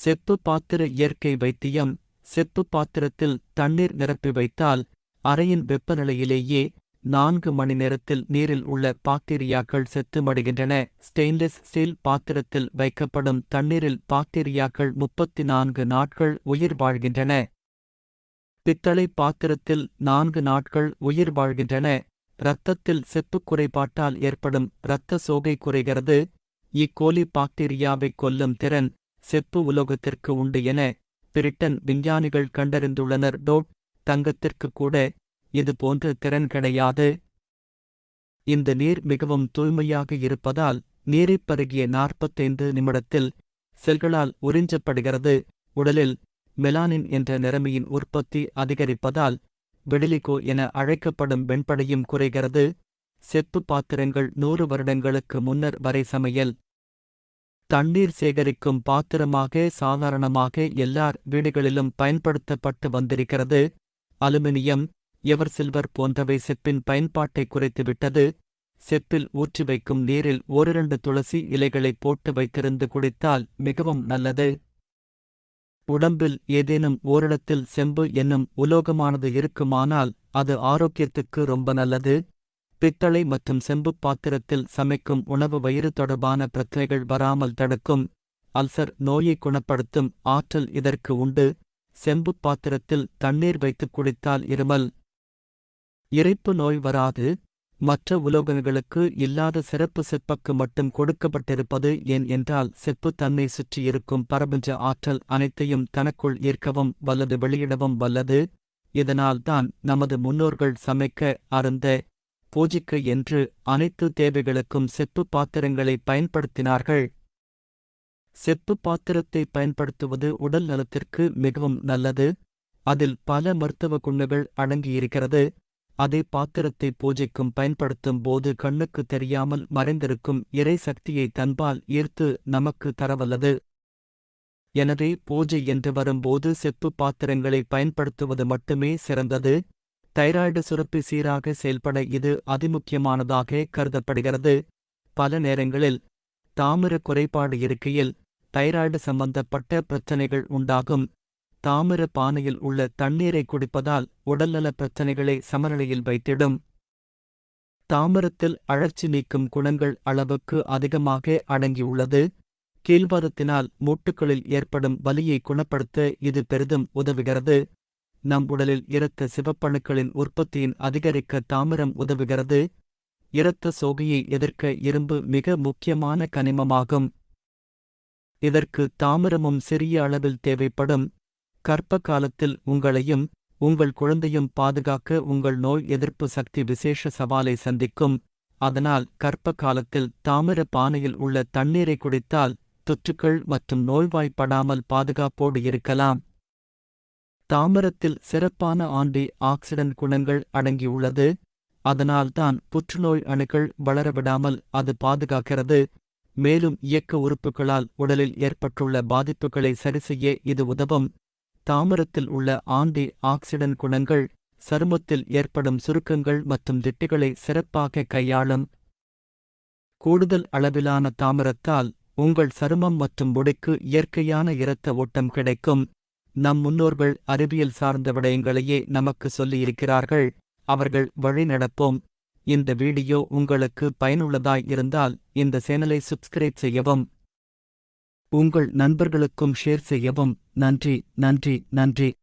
செப்பு பாத்திர இயற்கை வைத்தியம். செப்பு பாத்திரத்தில் தண்ணீர் நிரப்பி வைத்தால் அறையின் வெப்பநிலையிலேயே நான்கு மணி நேரத்தில் நீரில் உள்ள பாக்டீரியாக்கள் செத்துமடைகின்றன. ஸ்டெயின்லெஸ் ஸ்டீல் பாத்திரத்தில் வைக்கப்படும் தண்ணீரில் பாக்டீரியாக்கள் முப்பத்தி நான்கு நாட்கள் உயிர் வாழ்கின்றன. பித்தளை பாத்திரத்தில் நான்கு நாட்கள் உயிர் வாழ்கின்றன. இரத்தத்தில் செப்புக் குறைபாட்டால் ஏற்படும் இரத்த சோகை குறைகிறது. இக்கோலி பாக்டீரியாவைக் கொல்லும் திறன் செப்பு உலோகத்திற்கு உண்டு என பிரிட்டன் விஞ்ஞானிகள் கண்டறிந்துள்ளனர். டோட் தங்கத்திற்கு கூட இது போன்ற திறன் கிடையாது. இந்த நீர் மிகவும் தூய்மையாக இருப்பதால் நீரைப் பருகிய நாற்பத்தைந்து நிமிடத்தில் செல்களால் உறிஞ்சப்படுகிறது. உடலில் மெலானின் என்ற நிறமையின் உற்பத்தி அதிகரிப்பதால் வெடிலிகோ என அழைக்கப்படும் வெண்படையும் குறைகிறது. செப்பு பாத்திரங்கள் நூறு வருடங்களுக்கு முன்னர் வரை சமையல் தண்ணீர் சேகரிக்கும் பாத்திரமாக சாதாரணமாக எல்லார் வீடுகளிலும் பயன்படுத்தப்பட்டு வந்திருக்கிறது. அலுமினியம் எவர் சில்வர் போன்றவை செப்பின் பயன்பாட்டை குறைத்துவிட்டது. செப்பில் ஊற்றி வைக்கும் நீரில் ஓரிரண்டு துளசி இலைகளை போட்டு வைத்திருந்து குடித்தால் மிகவும் நல்லது. உடம்பில் ஏதேனும் ஓரிடத்தில் செம்பு என்னும் உலோகமானது இருக்குமானால் அது ஆரோக்கியத்துக்கு ரொம்ப நல்லது. பித்தளை மற்றும் செம்பு பாத்திரத்தில் சமைக்கும் உணவு வயிறு தொடர்பான பிரச்சனைகள் வராமல் தடுக்கும். அல்சர் நோயை குணப்படுத்தும் ஆற்றல் இதற்கு உண்டு. செம்பு பாத்திரத்தில் தண்ணீர் வைத்துக் குடித்தால் இருமல். இறைப்பு நோய் வராது. மற்ற உலோகங்களுக்கு இல்லாத சிறப்பு செப்பக்கு மட்டும் கொடுக்கப்பட்டிருப்பது ஏன் என்றால் செப்பு தன்னை சுற்றியிருக்கும் பரபஞ்ச ஆற்றல் அனைத்தையும் தனக்குள் ஈர்க்கவும் வல்லது வெளியிடவும் வல்லது. இதனால்தான் நமது முன்னோர்கள் சமைக்க அருந்த பூஜிக்க என்று அனைத்து தேவைகளுக்கும் செப்பு பாத்திரங்களை பயன்படுத்தினார்கள். செப்பு பாத்திரத்தை பயன்படுத்துவது உடல் நலத்திற்கு மிகவும் நல்லது. அதில் பல மருத்துவ குணங்கள் அடங்கியிருக்கிறது. அதே பாத்திரத்தை பூஜைக்கும் பயன்படுத்தும் போது கண்ணுக்கு தெரியாமல் மறைந்திருக்கும் இறை சக்தியை தன்பால் ஈர்த்து நமக்கு தரவல்லது. எனவே பூஜை என்று வரும்போது செப்பு பாத்திரங்களை பயன்படுத்துவது மட்டுமே சிறந்தது. தைராய்டு சுரப்பி சீராக செயல்பட இது அதிமுக்கியமானதாக கருதப்படுகிறது. பல நேரங்களில் தாமிர குறைபாடு இருக்கையில் தைராய்டு சம்பந்தப்பட்ட பிரச்சனைகள் உண்டாகும். தாமிர பானையில் உள்ள தண்ணீரை குடிப்பதால் உடல்நல பிரச்சனைகளை சமநிலையில் வைத்திடும். தாமிரத்தில் அழற்சி நீக்கும் குணங்கள் அளவுக்கு அதிகமாக அடங்கியுள்ளது. கீழ்வாதத்தினால் மூட்டுகளில் ஏற்படும் வலியை குணப்படுத்த இது பெரிதும் உதவுகிறது. நம் உடலில் இரத்த சிவப்பணுக்களின் உற்பத்தியின் அதிகரிக்க தாமிரம் உதவுகிறது. இரத்த சோகையை எதிர்க்க இரும்பு மிக முக்கியமான கனிமமாகும். இதற்கு தாமிரமும் சிறிய அளவில் தேவைப்படும். கர்ப்ப காலத்தில் உங்களையும் உங்கள் குழந்தையும் பாதுகாக்க உங்கள் நோய் எதிர்ப்பு சக்தி விசேஷ சவாலை சந்திக்கும். அதனால் கர்ப்ப காலத்தில் தாமிர பானையில் உள்ள தண்ணீரை குடித்தால் தொற்றுக்கள் மற்றும் நோய்வாய்ப்படாமல் பாதுகாப்போடு இருக்கலாம். தாமரத்தில் சிறப்பான ஆண்டி ஆக்சிடன்ட் குணங்கள் அடங்கியுள்ளது. அதனால்தான் புற்றுநோய் அணுக்கள் வளரவிடாமல் அது பாதுகாக்கிறது. மேலும் இயக்க உறுப்புகளால் உடலில் ஏற்பட்டுள்ள பாதிப்புகளை சரிசெய்ய இது உதவும். தாமரத்தில் உள்ள ஆண்டி ஆக்சிடன்ட் குணங்கள் சருமத்தில் ஏற்படும் சுருக்கங்கள் மற்றும் திட்டுகளை சிறப்பாக கையாளும். கூடுதல் அளவிலான தாமரத்தால் உங்கள் சருமம் மற்றும் முடிக்கு இயற்கையான இரத்த ஓட்டம் கிடைக்கும். நம் முன்னோர்கள் அறிவியல் சார்ந்த விடயங்களையே நமக்கு சொல்லியிருக்கிறார்கள். அவர்கள் வழி நடப்போம். இந்த வீடியோ உங்களுக்கு பயனுள்ளதாய் இருந்தால் இந்த சேனலை சப்ஸ்கிரைப் செய்யவும். உங்கள் நண்பர்களுக்கும் ஷேர் செய்யவும். நன்றி நன்றி நன்றி.